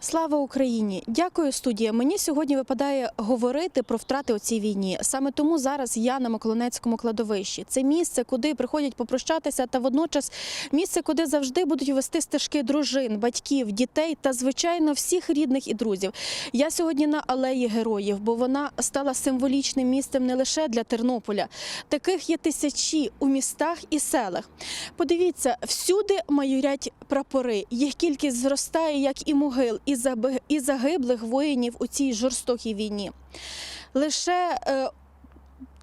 Слава Україні! Дякую, студія. Мені сьогодні випадає говорити про втрати у цій війні. Саме тому зараз я на Миколинецькому кладовищі. Це місце, куди приходять попрощатися, та водночас місце, куди завжди будуть вести стежки дружин, батьків, дітей та звичайно всіх рідних і друзів. Я сьогодні на алеї героїв, бо вона стала символічним місцем не лише для Тернополя. Таких є тисячі у містах і селах. Подивіться, всюди майорять прапори. Їх кількість зростає, як і могил, і загиблих воїнів у цій жорстокій війні. Лише е,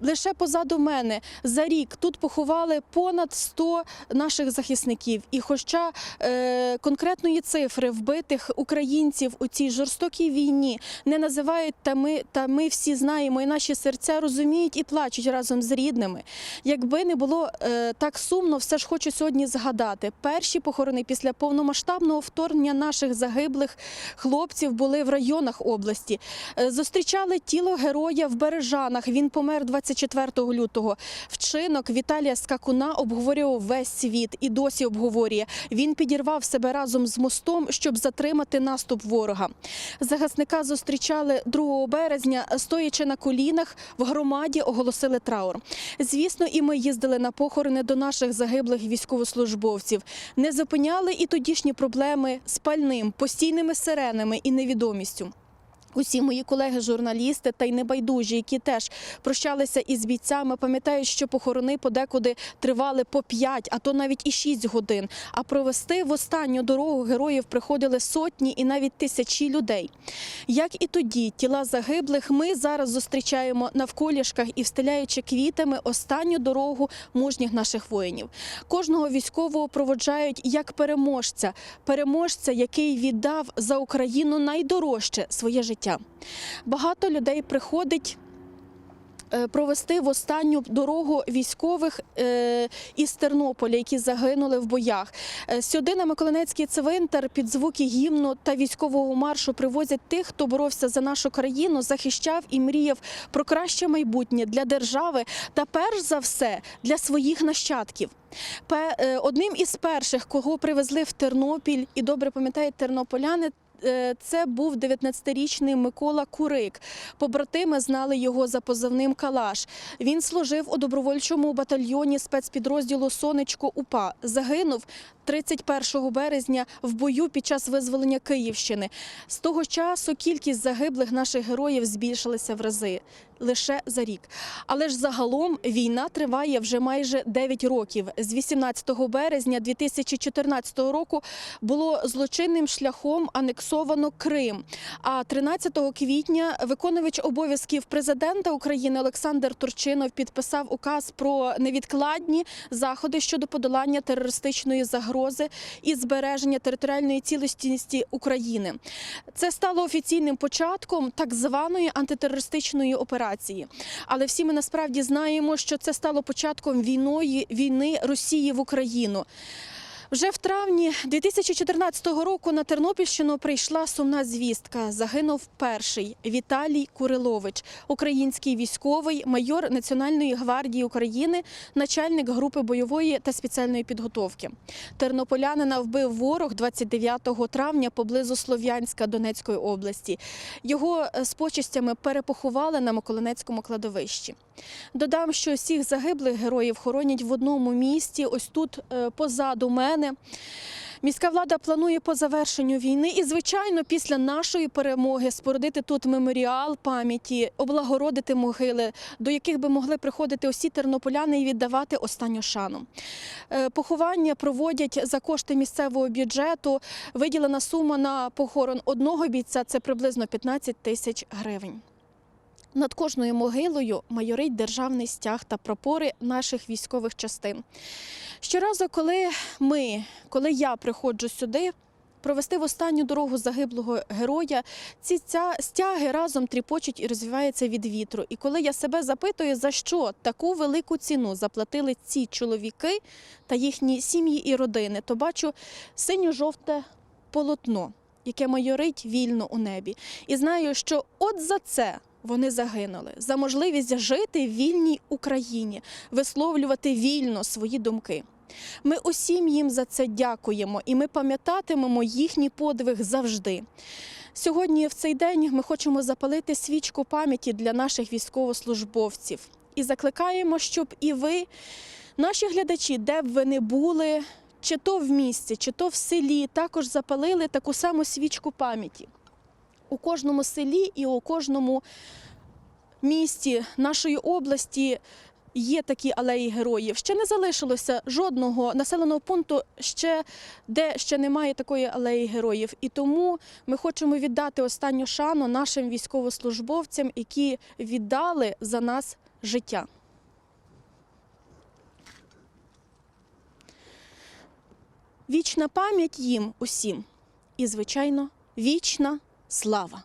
Лише позаду мене за рік тут поховали понад 100 наших захисників. І хоча е, конкретної цифри вбитих українців у цій жорстокій війні не називають, та ми, та ми всі знаємо, і наші серця розуміють і плачуть разом з рідними. Якби не було е, так сумно, все ж хочу сьогодні згадати. Перші похорони після повномасштабного вторгнення наших загиблих хлопців були в районах області. Е, Зустрічали тіло героя в Бережанах. Він помер 24 лютого. Вчинок Віталія Скакуна обговорював весь світ і досі обговорює. Він підірвав себе разом з мостом, щоб затримати наступ ворога. Захисника зустрічали 2 березня, стоячи на колінах, в громаді оголосили траур. Звісно, і ми їздили на похорони до наших загиблих військовослужбовців. Не зупиняли і тодішні проблеми з пальним, постійними сиренами і невідомістю. Усі мої колеги-журналісти та й небайдужі, які теж прощалися із бійцями, пам'ятають, що похорони подекуди тривали по 5, а то навіть і 6 годин. А провести в останню дорогу героїв приходили сотні і навіть тисячі людей. Як і тоді, тіла загиблих ми зараз зустрічаємо навколішках і встиляючи квітами останню дорогу мужніх наших воїнів. Кожного військового проводжають як переможця, переможця, який віддав за Україну найдорожче своє життя. Багато людей приходить. е, Провести в останню дорогу військових е, із Тернополя, які загинули в боях. Е, Сюди на Миколинецький цвинтар під звуки гімну та військового маршу привозять тих, хто боровся за нашу країну, захищав і мріяв про краще майбутнє для держави та перш за все для своїх нащадків. Одним із перших, кого привезли в Тернопіль, і добре пам'ятають тернополяни. Е, Це був 19-річний Микола Курик. Побратими знали його за позивним Калаш. Він служив у добровольчому батальйоні спецпідрозділу Сонечко УПА. Загинув 31 березня в бою під час визволення Київщини. З того часу кількість загиблих наших героїв збільшилася в рази лише за рік. Але ж загалом війна триває вже майже 9 років. З 18 березня 2014 року було злочинним шляхом анексовано Крим. А 13 квітня виконувач обов'язків президента України Олександр Турчинов підписав указ про невідкладні заходи щодо подолання терористичної загрози і збереження територіальної цілісності України. Це стало офіційним початком так званої антитерористичної операції. Але всі ми насправді знаємо, що це стало початком війної війни Росії в Україну. Вже в травні 2014 року на Тернопільщину прийшла сумна звістка. Загинув перший Віталій Курилович, український військовий, майор Національної гвардії України, начальник групи бойової та спеціальної підготовки. Тернополянина вбив ворог 29 травня поблизу Слов'янська Донецької області. Його е, з почестями перепоховали на Миколинецькому кладовищі. Додам, що всіх загиблих героїв хоронять в одному місті, ось тут е, позаду мене. Міська влада планує по завершенню війни і, звичайно, після нашої перемоги спорудити тут меморіал пам'яті, облагородити могили, до яких би могли приходити усі тернополяни і віддавати останню шану. Е, Поховання проводять за кошти місцевого бюджету. Виділена сума на похорон одного бійця це приблизно 15 тисяч гривень. Над кожною могилою майорить державний стяг та прапори наших військових частин. Щоразу, коли ми, коли я приходжу сюди, провести в останню дорогу загиблого героя, ці ця стяги разом тріпочуть і розвиваються від вітру. І коли я себе запитую, за що таку велику ціну заплатили ці чоловіки та їхні сім'ї і родини, то бачу синьо-жовте полотно, яке майорить вільно у небі. І знаю, що от за це вони загинули за можливість жити в вільній Україні, висловлювати вільно свої думки. Ми усім їм за це дякуємо і ми пам'ятатимемо їхній подвиг завжди. Сьогодні, в цей день, ми хочемо запалити свічку пам'яті для наших військовослужбовців і закликаємо, щоб і ви, наші глядачі, де б ви не були, чи то в місті, чи то в селі, також запалили таку саму свічку пам'яті. У кожному селі і у кожному місті нашої області є такі алеї героїв. Ще не залишилося жодного населеного пункту, ще, де ще немає такої алеї героїв. І тому ми хочемо віддати останню шану нашим військовослужбовцям, які віддали за нас життя. Вічна пам'ять їм усім і, звичайно, вічна слава.